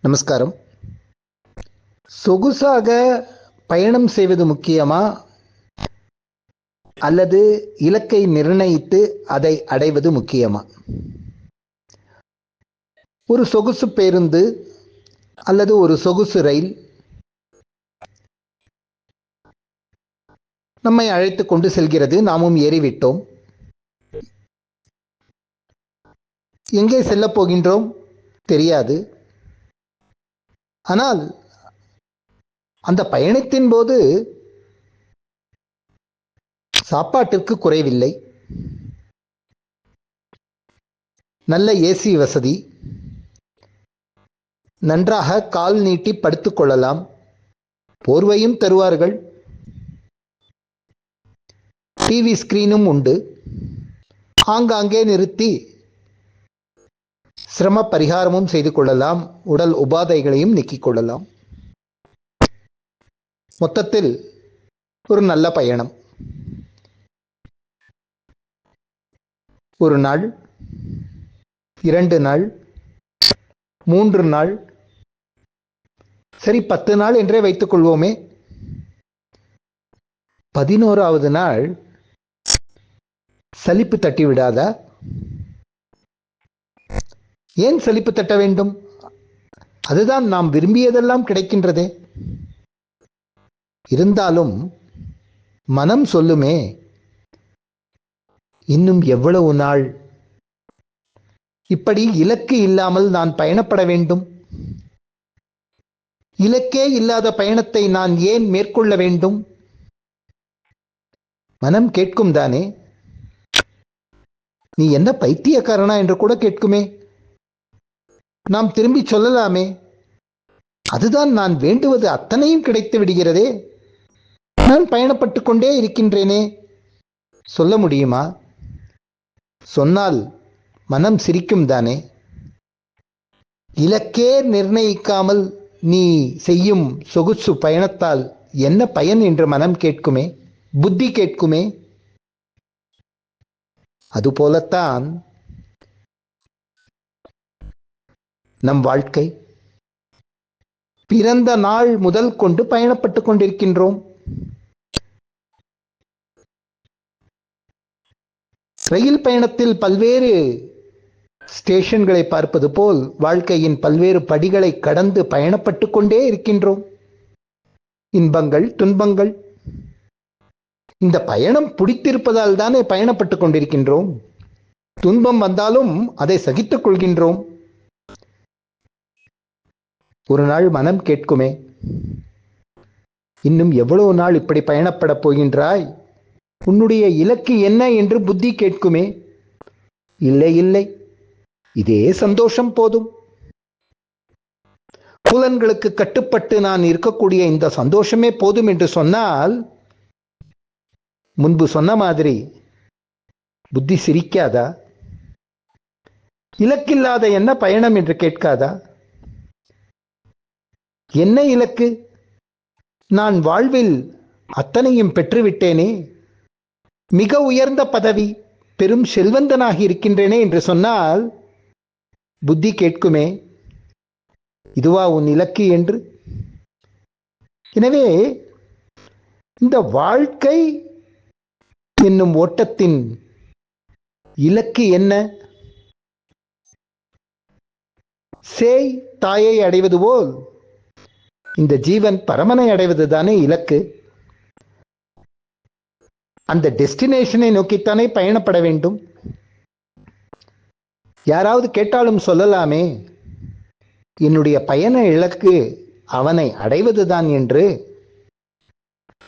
நமஸ்காரம். சொகுசாக பயணம் செய்வது முக்கியமா? அல்லது இலக்கை நிர்ணயித்து அதை அடைவது முக்கியமா? ஒரு சொகுசு பேருந்து அல்லது ஒரு சொகுசு ரயில் நம்மை அழைத்து கொண்டு செல்கிறது. நாமும் ஏறிவிட்டோம். எங்கே செல்லப் போகின்றோம்? தெரியாது. ஆனால் அந்த பயணத்தின் போது சாப்பாட்டிற்கு குறைவில்லை. நல்ல ஏசி வசதி. நன்றாக கால் நீட்டி படுத்துக்கொள்ளலாம் போர்வையும் தருவார்கள். டிவி ஸ்கிரீனும் உண்டு. ஆங்காங்கே நிறுத்தி சிரம பரிகாரமும் செய்து கொள்ளலாம். உடல் உபாதைகளையும் நீக்கிக் கொள்ளலாம். மொத்தத்தில் ஒரு நல்ல பயணம். ஒரு நாள் இரண்டு நாள் மூன்று நாள். சரி பத்து நாள் என்றே வைத்துக் கொள்வோமே. பதினோராவது நாள். சலிப்பு தட்டி விடாதா ஏன் செழிப்பு தட்ட வேண்டும்? அதுதான் நாம் விரும்பியதெல்லாம் கிடைக்கின்றதே. இருந்தாலும் மனம் சொல்லுமே இன்னும் எவ்வளவு நாள்? இப்படி இலக்கு இல்லாமல் நான் பயணப்பட வேண்டும். இலக்கே இல்லாத பயணத்தை நான் ஏன் மேற்கொள்ள வேண்டும்? மனம் கேட்கும் தானே? நீ என்ன பைத்தியக்காரனா என்று கூட கேட்குமே. நாம் திரும்பி சொல்லலாமே. அதுதான் நான் வேண்டுவது அத்தனையும் கிடைத்து விடுகிறதே. நான் பயணப்பட்டு கொண்டே இருக்கின்றேனே. சொல்ல முடியுமா? சொன்னால் மனம் சிரிக்கும் தானே. இலக்கே நிர்ணயிக்காமல் நீ செய்யும் சொகுசு பயணத்தால் என்ன பயன் என்று மனம் கேட்குமே? புத்தி கேட்குமே? அதுபோலத்தான் நம் வாழ்க்கை. பிறந்த நாள் முதல் கொண்டு பயணப்பட்டு கொண்டிருக்கின்றோம். ரயில் பயணத்தில் பல்வேறு ஸ்டேஷன்களை பார்ப்பது போல் வாழ்க்கையின் பல்வேறு படிகளை கடந்து பயணப்பட்டு கொண்டே இருக்கின்றோம். இன்பங்கள் துன்பங்கள். இந்த பயணம் பிடித்திருப்பதால் தானே பயணப்பட்டு கொண்டிருக்கின்றோம். துன்பம் வந்தாலும் அதை சகித்துக் கொள்கின்றோம். ஒரு நாள் மனம் கேட்குமே. இன்னும் எவ்வளவு நாள் இப்படி பயணப்படப் போகின்றாய்? உன்னுடைய இலக்கு என்ன என்று புத்தி கேட்குமே. இல்லை இல்லை. இதே சந்தோஷம் போதும். புலன்களுக்கு கட்டுப்பட்டு நான் இருக்கக்கூடிய இந்த சந்தோஷமே போதும் என்று சொன்னால் முன்பு சொன்ன மாதிரி புத்தி சிரிக்காதா? இலக்கில்லாத என்ன பயணம் என்று கேட்காதா? என்ன இலக்கு? நான் வாழ்வில் அத்தனையும் பெற்றுவிட்டேனே. மிக உயர்ந்த பதவி பெரும் செல்வந்தனாகி இருக்கின்றேனே என்று சொன்னால் புத்தி கேட்குமே. இதுவா உன் இலக்கு என்று? எனவே இந்த வாழ்க்கை என்னும் ஓட்டத்தின் இலக்கு என்ன? சேய் தாயை அடைவது போல் இந்த ஜீவன் பரமனை அடைவது தானே இலக்கு? அந்த டெஸ்டினேஷனை நோக்கித்தானே பயணப்பட வேண்டும். யாராவது கேட்டாலும் சொல்லலாமே என்னுடைய பயண இலக்கு அவனை அடைவதுதான் என்று.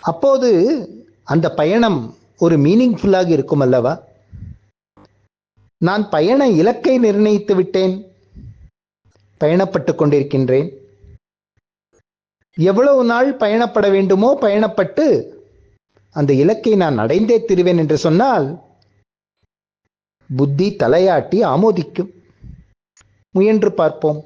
அப்போது அந்த பயணம் ஒரு மீனிங்ஃபுல்லாக இருக்கும் அல்லவா? நான் பயண இலக்கை நிர்ணயித்து விட்டேன் பயணப்பட்டு கொண்டிருக்கின்றேன். எவ்வளவு நாள் பயணப்பட வேண்டுமோ பயணப்பட்டு அந்த இலக்கை நான் அடைந்தே திருவேன் என்று சொன்னால் புத்தி தலையாட்டி ஆமோதிக்கும். முயன்று பார்ப்போம்.